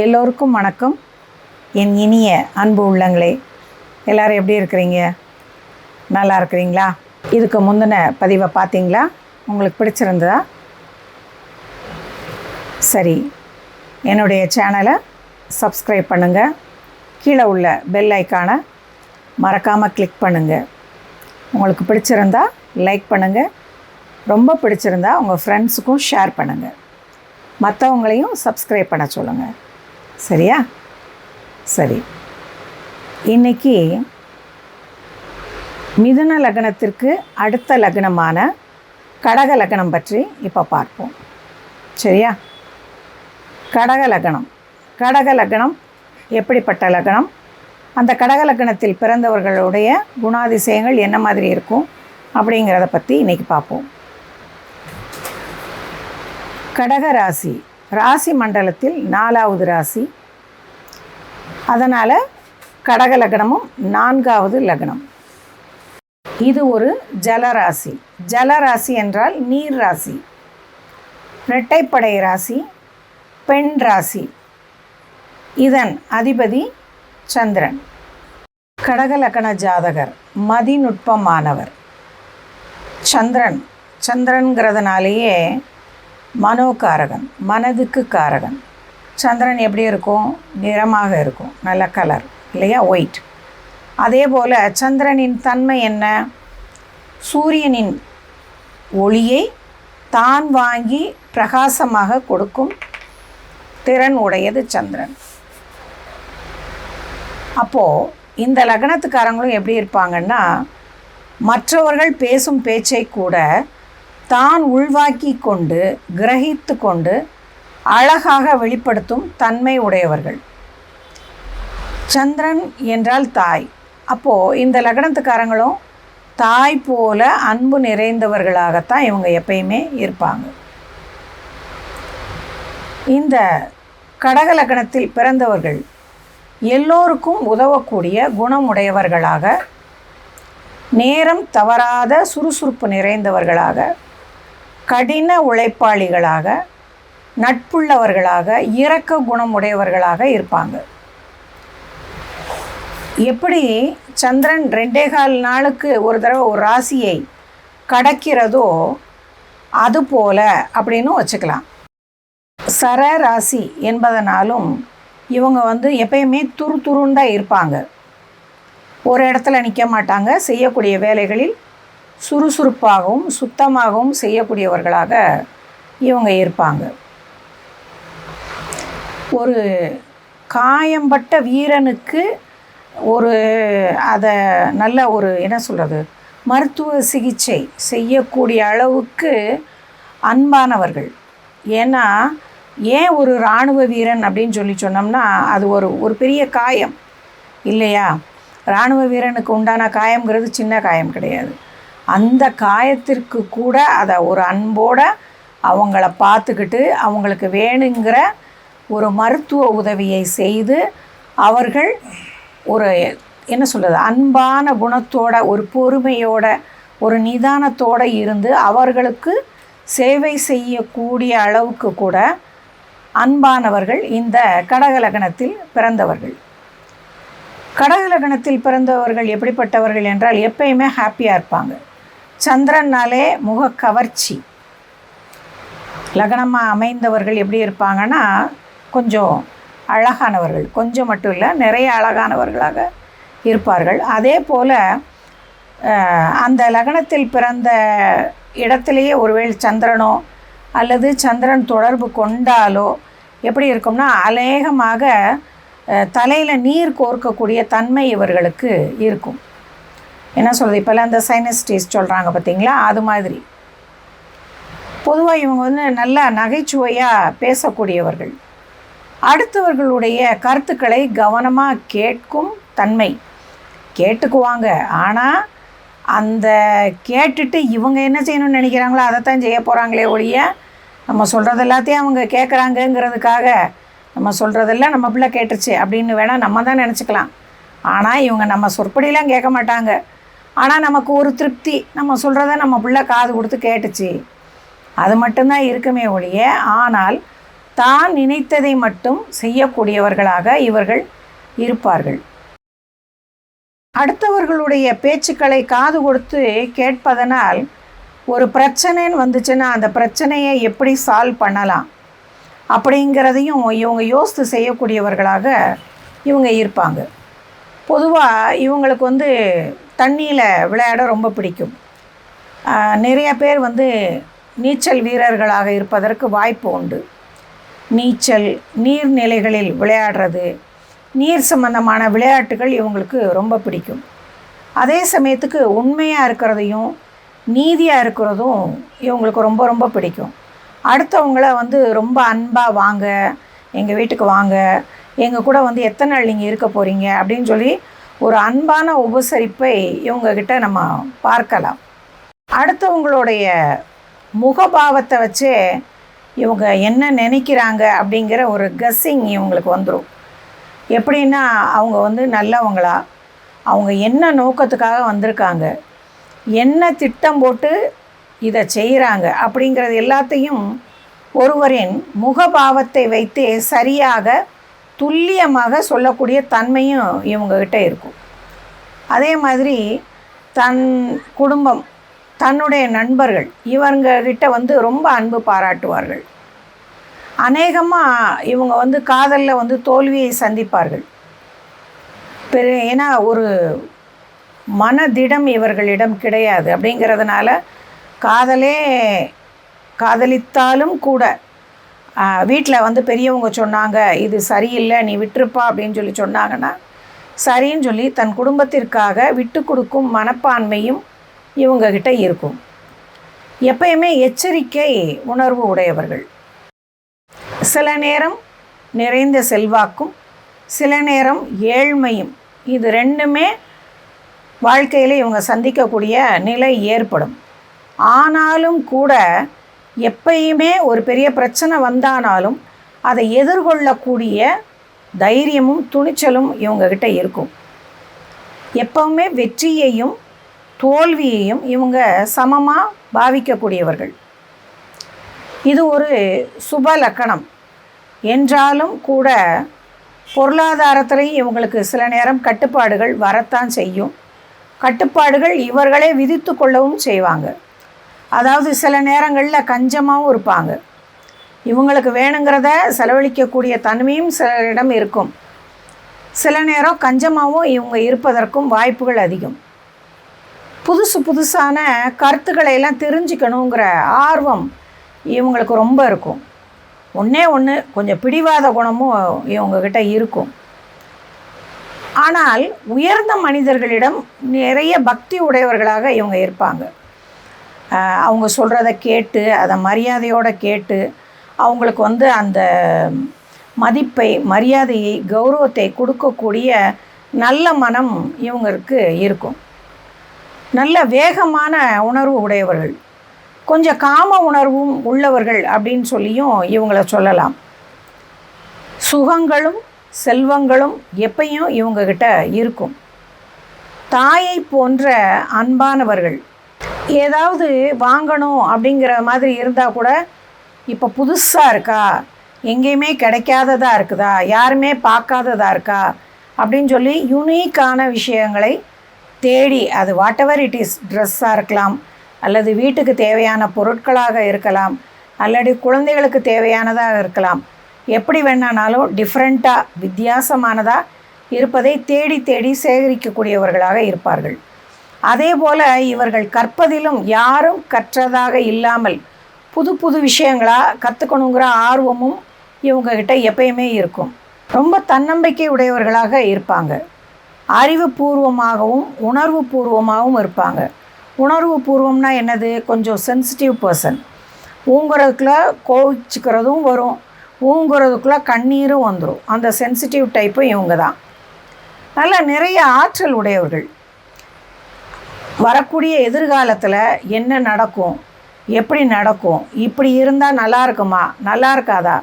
எல்லோருக்கும் வணக்கம். என் இனிய அன்பு உள்ளங்களே எல்லோரும் எப்படி இருக்கிறீங்க? நல்லா இருக்கிறீங்களா? இதுக்கு முந்தின பதிவை பார்த்தீங்களா? உங்களுக்கு பிடிச்சிருந்ததா? சரி என்னுடைய சேனலை சப்ஸ்கிரைப் பண்ணுங்கள் கீழே உள்ள பெல் ஐக்கானை மறக்காமல் கிளிக் பண்ணுங்கள் உங்களுக்கு பிடிச்சிருந்தா லைக் பண்ணுங்கள் ரொம்ப பிடிச்சிருந்தா உங்கள் ஃப்ரெண்ட்ஸுக்கும் ஷேர் பண்ணுங்கள் மற்றவங்களையும் சப்ஸ்கிரைப் பண்ண சொல்லுங்கள் சரியா? சரி. இன்னைக்கு மிதுன லக்னத்திற்கு அடுத்த லக்னமான கடக லக்னம் பற்றி இப்போ பார்ப்போம். சரியா? கடக லக்னம். கடக லக்னம் எப்படிப்பட்ட லக்னம்? அந்த கடக லக்னத்தில் பிறந்தவர்களுடைய குணாதிசயங்கள் என்ன மாதிரி இருக்கும் அப்படிங்கிறத பற்றி இன்னைக்கு பார்ப்போம். கடக ராசி. ராசி மண்டலத்தில் நாலாவது ராசி. அதனால் கடக லக்னமும் நான்காவது லக்னம். இது ஒரு ஜலராசி ஜலராசி என்றால் நீர் ராசி. இரட்டைப்படை ராசி பெண் ராசி. இதன் அதிபதி சந்திரன். கடகலக்கண ஜாதகர் மதிநுட்பமானவர். சந்திரன். சந்திரன்கிறதுனாலேயே மனோகாரகன் மனதுக்கு காரகன். சந்திரன் எப்படி இருக்கும்? நிறமாக இருக்கும். நல்ல கலர் இல்லையா? ஒயிட் அதே போல் சந்திரனின் தன்மை என்ன? சூரியனின் ஒளியை தான் வாங்கி பிரகாசமாக கொடுக்கும் திறன் உடையது சந்திரன். அப்போது இந்த லக்னத்துக்காரங்களும் எப்படி இருப்பாங்கன்னா மற்றவர்கள் பேசும் பேச்சை கூட தான் உள்வாக்கி கொண்டு கிரகித்து கொண்டு அழகாக வெளிப்படுத்தும் தன்மை உடையவர்கள். சந்திரன் என்றால் தாய். அப்போது இந்த லக்னத்துக்காரங்களும் தாய் போல அன்பு நிறைந்தவர்களாகத்தான் இவங்க எப்பயுமே இருப்பாங்க. இந்த கடக லக்னத்தில் பிறந்தவர்கள் எல்லோருக்கும் உதவக்கூடிய குணமுடையவர்களாக நேரம் தவறாத சுறுசுறுப்பு நிறைந்தவர்களாக கடின உழைப்பாளிகளாக நட்புள்ளவர்களாக இரக்க குணமுடையவர்களாக இருப்பாங்க. எப்படி சந்திரன் ரெண்டே கால் நாளுக்கு ஒரு தடவை ஒரு ராசியை கடக்கிறதோ அதுபோல அப்படின்னு வச்சுக்கலாம். சர ராசி என்பதனாலும் இவங்க வந்து எப்பயுமே துரு துருண்டாக இருப்பாங்க. ஒரு இடத்துல நிற்க மாட்டாங்க. செய்யக்கூடிய வேலைகளில் சுறுசுறுப்பாகவும் சுத்தமாகவும் செய்யக்கூடியவர்களாக இவங்க இருப்பாங்க. ஒரு காயம்பட்ட வீரனுக்கு ஒரு அதை நல்ல ஒரு என்ன சொல்கிறது மருத்துவ சிகிச்சை செய்யக்கூடிய அளவுக்கு அன்பானவர்கள். ஏன்னா ஏன் ஒரு இராணுவ வீரன் அப்படின்னு சொல்லி சொன்னோம்னா அது ஒரு ஒரு பெரிய காயம். இல்லையா? இராணுவ வீரனுக்கு உண்டான காயங்கிறது சின்ன காயம் கிடையாது. அந்த காயத்திற்கு கூட அதை ஒரு அன்போடு அவங்கள பார்த்துக்கிட்டு அவங்களுக்கு வேணுங்கிற ஒரு மருத்துவ உதவியை செய்து அவர்கள் ஒரு என்ன சொல்கிறது அன்பான குணத்தோட ஒரு பொறுமையோட ஒரு நிதானத்தோடு இருந்து அவர்களுக்கு சேவை செய்யக்கூடிய அளவுக்கு கூட அன்பானவர்கள் இந்த கடகலகணத்தில் பிறந்தவர்கள். கடகலகணத்தில் பிறந்தவர்கள் எப்படிப்பட்டவர்கள் என்றால் எப்பயுமே ஹாப்பியாக இருப்பாங்க. சந்திரன்னாலே முக கவர்ச்சி லக்னமாக அமைந்தவர்கள் எப்படி இருப்பாங்கன்னா கொஞ்சம் அழகானவர்கள். கொஞ்சம் மட்டும் இல்லை நிறைய அழகானவர்களாக இருப்பார்கள். அதே போல் அந்த லக்னத்தில் பிறந்த இடத்துலையே ஒருவேளை சந்திரனோ அல்லது சந்திரன் தொடர்பு கொண்டாலோ எப்படி இருக்கும்னா அநேகமாக தலையில் நீர் கோர்க்கக்கூடிய தன்மை இவர்களுக்கு இருக்கும். என்ன சொல்கிறது இப்போல்லாம் அந்த சைனஸ்டீஸ் சொல்கிறாங்க பார்த்தீங்களா அது மாதிரி. பொதுவாக இவங்க வந்து நல்லா நகைச்சுவையாக பேசக்கூடியவர்கள். அடுத்தவர்களுடைய கருத்துக்களை கவனமாக கேட்கும் தன்மை. கேட்டுக்குவாங்க. ஆனால் அந்த கேட்டுட்டு இவங்க என்ன செய்யணும்னு நினைக்கிறாங்களோ அதைத்தான் செய்ய போகிறாங்களே ஒழிய நம்ம சொல்கிறது எல்லாத்தையும் அவங்க கேட்குறாங்கங்கிறதுக்காக நம்ம சொல்கிறதெல்லாம் நம்ம பிள்ளை கேட்டுருச்சு அப்படின்னு வேணால் நம்ம தான் நினச்சிக்கலாம். ஆனால் இவங்க நம்ம சொற்படிலாம் கேட்க மாட்டாங்க. ஆனால் நமக்கு ஒரு திருப்தி. நம்ம சொல்கிறத நம்ம பிள்ளை காது கொடுத்து கேட்டுச்சு. அது மட்டும்தான் இருக்குமே ஒழிய ஆனால் தான் நினைத்ததை மட்டும் செய்யக்கூடியவர்களாக இவர்கள் இருப்பார்கள். அடுத்தவர்களுடைய பேச்சுக்களை காது கொடுத்து கேட்பதனால் ஒரு பிரச்சனைன்னு வந்துச்சுன்னா அந்த பிரச்சனையை எப்படி சால்வ் பண்ணலாம்? அப்படிங்கிறதையும் இவங்க யோசித்து செய்யக்கூடியவர்களாக இவங்க இருப்பாங்க. பொதுவாக இவங்களுக்கு வந்து தண்ணியில் விளையாட ரொம்ப பிடிக்கும். நிறைய பேர் வந்து நீச்சல் வீரர்களாக இருப்பதற்கு வாய்ப்பு உண்டு. நீச்சல் நீர்நிலைகளில் விளையாடுறது நீர் சம்பந்தமான விளையாட்டுகள் இவங்களுக்கு ரொம்ப பிடிக்கும். அதே சமயத்துக்கு உண்மையாக இருக்கிறதையும் நீதியாக இருக்கிறதும் இவங்களுக்கு ரொம்ப ரொம்ப பிடிக்கும். அடுத்தவங்கள வந்து ரொம்ப அன்பாக வாங்க எங்கள் வீட்டுக்கு வாங்க எங்கள் கூட வந்து எத்தனை நாள் நீங்கள் இருக்க போகிறீங்க அப்படின்னு சொல்லி ஒரு அன்பான உபசரிப்பை இவங்கக்கிட்ட நம்ம பார்க்கலாம். அடுத்தவங்களுடைய முகபாவத்தை வச்சே இவங்க என்ன நினைக்கிறாங்க அப்படிங்கிற ஒரு கஸ்ஸிங் இவங்களுக்கு வந்துடும் எப்படின்னா அவங்க வந்து நல்லவங்களா? அவங்க என்ன நோக்கத்துக்காக வந்திருக்காங்க? என்ன திட்டம் போட்டு இதை செய்கிறாங்க அப்படிங்கிறது எல்லாத்தையும் ஒருவரின் முகபாவத்தை வைத்தே சரியாக துல்லியமாக சொல்லக்கூடிய தன்மையும் இவங்கக்கிட்ட இருக்கும். அதே மாதிரி தன் குடும்பம் தன்னுடைய நண்பர்கள் இவங்ககிட்ட வந்து ரொம்ப அன்பு பாராட்டுவார்கள். அநேகமாக இவங்க வந்து காதலில் வந்து தோல்வியை சந்திப்பார்கள். பெரு ஏன்னா ஒரு மனதிடம் இவர்களிடம் கிடையாது. அப்படிங்கிறதுனால காதலே காதலித்தாலும் கூட வீட்டில் வந்து பெரியவங்க சொன்னாங்க இது சரியில்லை நீ விட்டுருப்பா அப்படின்னு சொல்லி சொன்னாங்கன்னா சரின்னு சொல்லி தன் குடும்பத்திற்காக விட்டு கொடுக்கும் மனப்பான்மையும் இவங்கக்கிட்ட இருக்கும். எப்பயுமே எச்சரிக்கை உணர்வு உடையவர்கள். சில நேரம் நிறைந்த செல்வாக்கும் சில நேரம் ஏழ்மையும் இது ரெண்டுமே வாழ்க்கையில் இவங்க சந்திக்கக்கூடிய நிலை ஏற்படும். ஆனாலும் கூட எப்பயுமே ஒரு பெரிய பிரச்சனை வந்தானாலும் அதை எதிர்கொள்ளக்கூடிய தைரியமும் துணிச்சலும் இவங்கக்கிட்ட இருக்கும். எப்பவுமே வெற்றியையும் தோல்வியையும் இவங்க சமமாக பாவிக்கக்கூடியவர்கள். இது ஒரு சுப லக்கணம். என்றாலும் கூட பொருளாதாரத்திலையும் இவங்களுக்கு சில நேரம் கட்டுப்பாடுகள் வரத்தான் செய்யும். கட்டுப்பாடுகள் இவர்களே விதித்து கொள்ளவும் செய்வாங்க. அதாவது சில நேரங்களில் கஞ்சமாகவும் இருப்பாங்க. இவங்களுக்கு வேணுங்கிறத செலவழிக்கக்கூடிய தன்மையும் சிலரிடம் இருக்கும். சில நேரம் கஞ்சமாகவும் இவங்க இருப்பதற்கும் வாய்ப்புகள் அதிகம். புதுசு புதுசான கருத்துக்களை எல்லாம் தெரிஞ்சுக்கணுங்கிற ஆர்வம் இவங்களுக்கு ரொம்ப இருக்கும். ஒன்றே ஒன்று கொஞ்சம் பிடிவாத குணமும் இவங்கக்கிட்ட இருக்கும். ஆனால் உயர்ந்த மனிதர்களிடம் நிறைய பக்தி உடையவர்களாக இவங்க இருப்பாங்க. அவங்க சொல்கிறத கேட்டு அதை மரியாதையோடு கேட்டு அவங்களுக்கு வந்து அந்த மதிப்பை மரியாதையை கௌரவத்தை கொடுக்கக்கூடிய நல்ல மனம் இவங்களுக்கு இருக்கும். நல்ல வேகமான உணர்வு உடையவர்கள். கொஞ்சம் காம உணர்வும் உள்ளவர்கள் அப்படின்னு சொல்லியும் இவங்களை சொல்லலாம். சுகங்களும் செல்வங்களும் எப்பையும் இவங்கக்கிட்ட இருக்கும். தாயை போன்ற அன்பானவர்கள் ஏதாவது வாங்கணும் அப்படிங்கிற மாதிரி இருந்தால் கூட இப்போ புதுசாக இருக்கா? எங்கேயுமே கிடைக்காததாக இருக்குதா? யாருமே பார்க்காததாக இருக்கா? அப்படின்னு சொல்லி யூனிக்கான விஷயங்களை தேடி அது வாட் எவர் இட் இஸ் ட்ரெஸ்ஸாக இருக்கலாம் அல்லது வீட்டுக்கு தேவையான பொருட்களாக இருக்கலாம் அல்லது குழந்தைகளுக்கு தேவையானதாக இருக்கலாம். எப்படி வேணானாலும் டிஃப்ரெண்ட்டாக வித்தியாசமானதாக இருப்பதை தேடி தேடி சேகரிக்கக்கூடியவர்களாக இருப்பார்கள். அதே போல் இவர்கள் கற்பதிலும் யாரும் கற்றதாக இல்லாமல் புது புது விஷயங்களாக கற்றுக்கணுங்கிற ஆர்வமும் இவங்கக்கிட்ட எப்பயுமே இருக்கும். ரொம்ப தன்னம்பிக்கை உடையவர்களாக இருப்பாங்க. அறிவுபூர்வமாகவும் உணர்வு பூர்வமாகவும் இருப்பாங்க. உணர்வு பூர்வம்னா என்னது? கொஞ்சம் சென்சிட்டிவ் பர்சன் ஊங்குறதுக்குள்ள கோவிச்சுக்கிறதும் வரும். ஊங்குறதுக்குள்ளே கண்ணீரும் வந்துடும் அந்த சென்சிட்டிவ் டைப்பும் இவங்க தான் நல்லா நிறைய ஆற்றல் உடையவர்கள். வரக்கூடிய எதிர்காலத்தில் என்ன நடக்கும்? எப்படி நடக்கும்? இப்படி இருந்தால் நல்லா இருக்குமா? நல்லா இருக்காதா?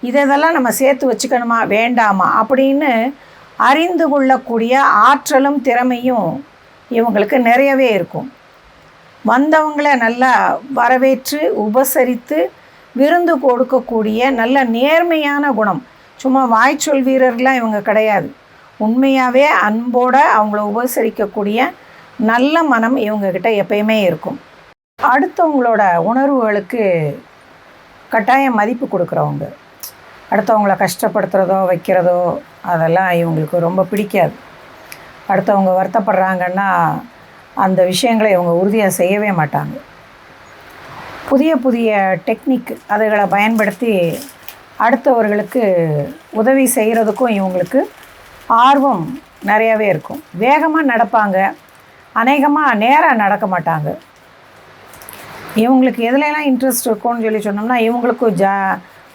இதெல்லாம் நம்ம சேர்த்து வச்சுக்கணுமா? வேண்டாமா? அப்படின்னு அறிந்து கொள்ளக்கூடிய ஆற்றலும் திறமையும் இவங்களுக்கு நிறையவே இருக்கும். வந்தவங்களை நல்லா வரவேற்று உபசரித்து விருந்து கொடுக்கக்கூடிய நல்ல நேர்மையான குணம். சும்மா வாய்ச்சொல் வீரர்லாம் இவங்க கிடையாது. உண்மையாகவே அன்போட அவங்கள உபசரிக்கக்கூடிய நல்ல மனம் இவங்கக்கிட்ட எப்பயுமே இருக்கும். அடுத்தவங்களோட உணர்வுகளுக்கு கட்டாயம் மதிப்பு கொடுக்குறவங்க. அடுத்தவங்கள கஷ்டப்படுத்துகிறதோ வைக்கிறதோ அதெல்லாம் இவங்களுக்கு ரொம்ப பிடிக்காது. அடுத்தவங்க வருத்தப்படுறாங்கன்னா அந்த விஷயங்களை இவங்க உறுதியாக செய்யவே மாட்டாங்க. புதிய புதிய டெக்னிக் அதுகளை பயன்படுத்தி அடுத்தவர்களுக்கு உதவி செய்கிறதுக்கும் இவங்களுக்கு ஆர்வம் நிறையாவே இருக்கும். வேகமாக நடப்பாங்க. அநேகமாக நேராக நடக்க மாட்டாங்க. இவங்களுக்கு எதுலலாம் இன்ட்ரெஸ்ட் இருக்கும்னு சொல்லி சொன்னோம்னா இவங்களுக்கு ஜா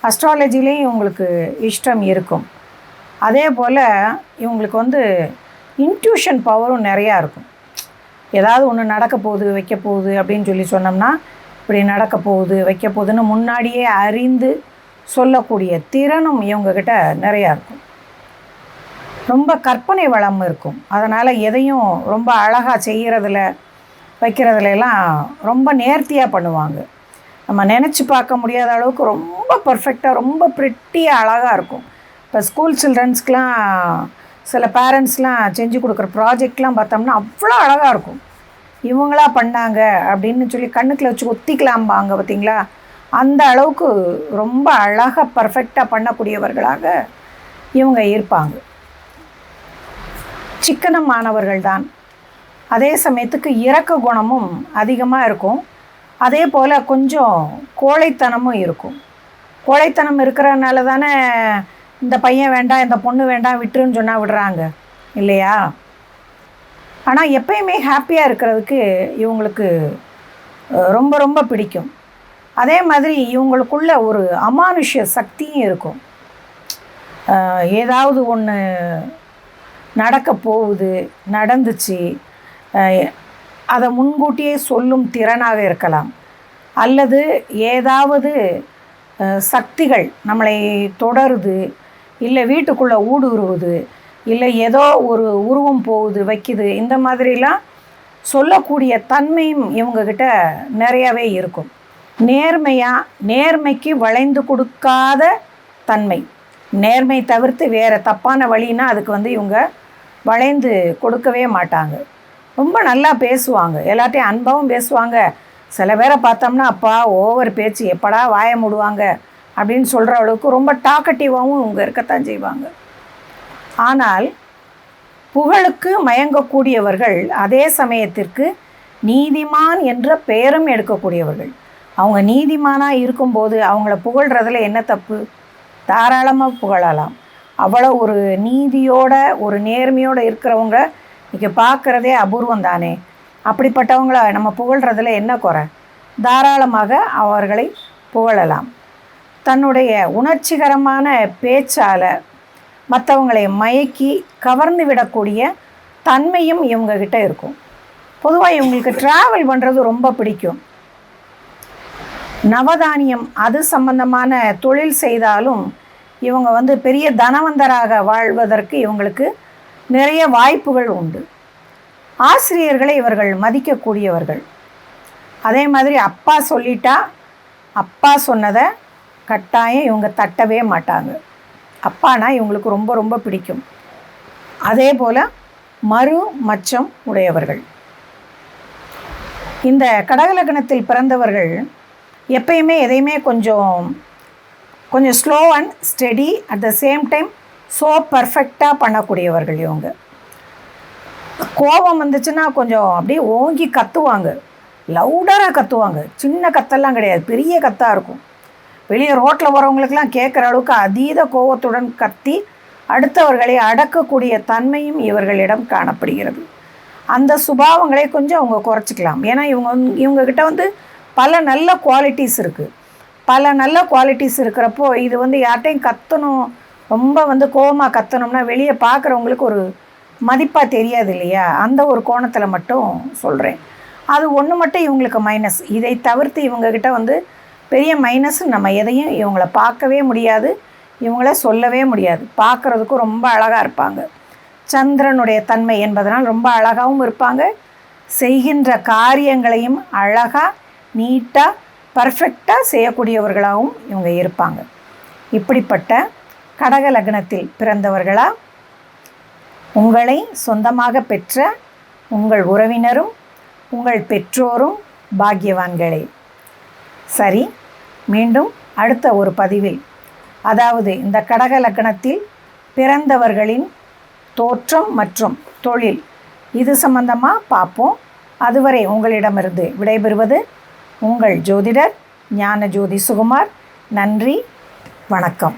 அஸ்ட்ராலஜிலேயும் இவங்களுக்கு இஷ்டம் இருக்கும். அதே போல் இவங்களுக்கு வந்து இன்ட்யூஷன் பவரும் நிறையா இருக்கும். ஏதாவது ஒன்று நடக்க போகுது வைக்க போகுது அப்படின்னு சொல்லி சொன்னோம்னா இப்படி நடக்க போகுது வைக்க போகுதுன்னு முன்னாடியே அறிந்து சொல்லக்கூடிய திறனும் இவங்கக்கிட்ட நிறையா இருக்கும். ரொம்ப கற்பனை வளம் இருக்கும். அதனால் எதையும் ரொம்ப அழகாக செய்கிறதுல வைக்கிறதுல எல்லாம் ரொம்ப நேர்த்தியாக பண்ணுவாங்க. நம்ம நினச்சி பார்க்க முடியாத அளவுக்கு ரொம்ப பர்ஃபெக்டாக ரொம்ப ப்ரிட்டியாக அழகாக இருக்கும். இப்போ ஸ்கூல் சில்ட்ரன்ஸ்க்கெலாம் சில பேரண்ட்ஸ்லாம் செஞ்சு கொடுக்குற ப்ராஜெக்ட்லாம் பார்த்தோம்னா அவ்வளோ அழகாக இருக்கும். இவங்களா பண்ணாங்க அப்படின்னு சொல்லி கண்ணுக்குள்ள வச்சு ஒத்திக்கலாம்பாங்க பார்த்தீங்களா? அந்த அளவுக்கு ரொம்ப அழகாக பர்ஃபெக்டாக பண்ணக்கூடியவர்களாக இவங்க இருப்பாங்க. சிக்கனமானவர்கள் தான் அதே சமயத்துக்கு இரக்க குணமும் அதிகமாக இருக்கும். அதே போல் கொஞ்சம் கோழைத்தனமும் இருக்கும். கோழைத்தனம் இருக்கிறனால தானே இந்த பையன் வேண்டாம் இந்த பொண்ணு வேண்டாம் விட்டுருன்னு சொன்னால் விடுறாங்க. இல்லையா? ஆனால் எப்பயுமே ஹாப்பியாக இருக்கிறதுக்கு இவங்களுக்கு ரொம்ப ரொம்ப பிடிக்கும். அதே மாதிரி இவங்களுக்குள்ள ஒரு அமானுஷ்ய சக்தியும் இருக்கும். ஏதாவது ஒன்று நடக்க போகுது நடந்துச்சு. அதை முன்கூட்டியே சொல்லும் திறனாக இருக்கலாம். அல்லது ஏதாவது சக்திகள் நம்மளை தொடருது இல்லை வீட்டுக்குள்ளே ஊடுருவுது இல்லை ஏதோ ஒரு உருவம் போகுது வைக்குது. இந்த மாதிரிலாம் சொல்லக்கூடிய தன்மையும் இவங்கக்கிட்ட நிறையாவே இருக்கும். நேர்மையாக நேர்மைக்கு வளைந்து கொடுக்காத தன்மை. நேர்மை தவிர்த்து வேறு தப்பான வழின்னா அதுக்கு வந்து இவங்க வளைந்து கொடுக்கவே மாட்டாங்க. ரொம்ப நல்லா பேசுவாங்க. எல்லாத்தையும் அன்பாகவும் பேசுவாங்க. சில பேரை பார்த்தோம்னா அப்பா ஓவர் பேச்சு. எப்படா வாய மூடுவாங்க? அப்படின்னு சொல்கிற அளவுக்கு ரொம்ப டாக்கட்டிவாகவும் இவங்க இருக்கத்தான் செய்வாங்க. ஆனால் புகழுக்கு மயங்கக்கூடியவர்கள் அதே சமயத்திற்கு நீதிமான் என்ற பெயரும் எடுக்கக்கூடியவர்கள். அவங்க நீதிமானாக இருக்கும்போது அவங்கள புகழ்கிறதுல என்ன தப்பு? தாராளமாக புகழலாம். அவ்வளோ ஒரு நீதியோட ஒரு நேர்மையோடு இருக்கிறவங்க இங்கே பார்க்குறதே அபூர்வம் தானே. அப்படிப்பட்டவங்கள நம்ம புகழ்கிறதுல என்ன குறை? தாராளமாக அவர்களை புகழலாம். தன்னுடைய உணர்ச்சிகரமான பேச்சால் மற்றவங்களை மயக்கி கவர்ந்து விடக்கூடிய தன்மையும் இவங்கக்கிட்ட இருக்கும். பொதுவாக இவங்களுக்கு ட்ராவல் பண்ணுறது ரொம்ப பிடிக்கும். நவதானியம் அது சம்பந்தமான தொழில் செய்தாலும் இவங்க வந்து பெரிய தனவந்தராக வாழ்வதற்கு இவங்களுக்கு நிறைய வாய்ப்புகள் உண்டு. ஆசிரியர்களை இவர்கள் மதிக்கக்கூடியவர்கள். அதே மாதிரி அப்பா சொல்லிட்டா அப்பா சொன்னதை கட்டாயம் இவங்க தட்டவே மாட்டாங்க. அப்பானா இவங்களுக்கு ரொம்ப ரொம்ப பிடிக்கும். அதே போல் மறு மச்சம் உடையவர்கள். இந்த கடகலக்கணத்தில் பிறந்தவர்கள் எப்பயுமே எதையுமே கொஞ்சம் கொஞ்சம் slow and steady at the same time so பர்ஃபெக்டாக பண்ணக்கூடியவர்கள் இவங்க. கோபம் வந்துச்சுன்னா கொஞ்சம் அப்படியே ஓங்கி கத்துவாங்க. லவுடராக கத்துவாங்க. சின்ன கத்தெல்லாம் கிடையாது. பெரிய கத்தாக இருக்கும். வெளியே ரோட்டில் வரவங்களுக்கெல்லாம் கேட்குற அளவுக்கு அதீத கோபத்துடன் கத்தி அடுத்தவர்களை அடக்கக்கூடிய தன்மையும் இவர்களிடம் காணப்படுகிறது. அந்த சுபாவங்களை கொஞ்சம் அவங்க குறைச்சிக்கலாம். ஏன்னா இவங்க வந்து இவங்கக்கிட்ட வந்து பல நல்ல குவாலிட்டிஸ் இருக்குது பல நல்ல குவாலிட்டிஸ் இருக்கிறப்போ இது வந்து யார்கிட்டையும் கத்தணும் ரொம்ப வந்து கோபமாக கத்தணும்னா வெளியே பார்க்குறவங்களுக்கு ஒரு மதிப்பாக தெரியாது இல்லையா? அந்த ஒரு கோணத்தில் மட்டும் சொல்கிறேன் அது ஒன்று மட்டும் இவங்களுக்கு மைனஸ் இதை தவிர்த்து இவங்கக்கிட்ட வந்து பெரிய மைனஸ் நம்ம எதையும் இவங்கள பார்க்கவே முடியாது. இவங்கள சொல்லவே முடியாது. பார்க்குறதுக்கும் ரொம்ப அழகாக இருப்பாங்க. சந்திரனுடைய தன்மை என்பதனால் ரொம்ப அழகாகவும் இருப்பாங்க. செய்கின்ற காரியங்களையும் அழகாக நீட்டாக பர்ஃபெக்டாக செய்யக்கூடியவர்களாகவும் இவங்க இருப்பாங்க. இப்படிப்பட்ட கடக லக்னத்தில் பிறந்தவர்களா? உங்களை சொந்தமாக பெற்ற உங்கள் உறவினரும் உங்கள் பெற்றோரும் பாக்கியவான்களே. சரி மீண்டும் அடுத்த ஒரு பதிவில். அதாவது இந்த கடக லக்னத்தில் பிறந்தவர்களின் தோற்றம் மற்றும் தொழில் இது சம்பந்தமாக பார்ப்போம். அதுவரை உங்களிடமிருந்து விடைபெறுவது உங்கள் ஜோதிடர் ஞான ஜோதி சுகுமார் நன்றி வணக்கம்.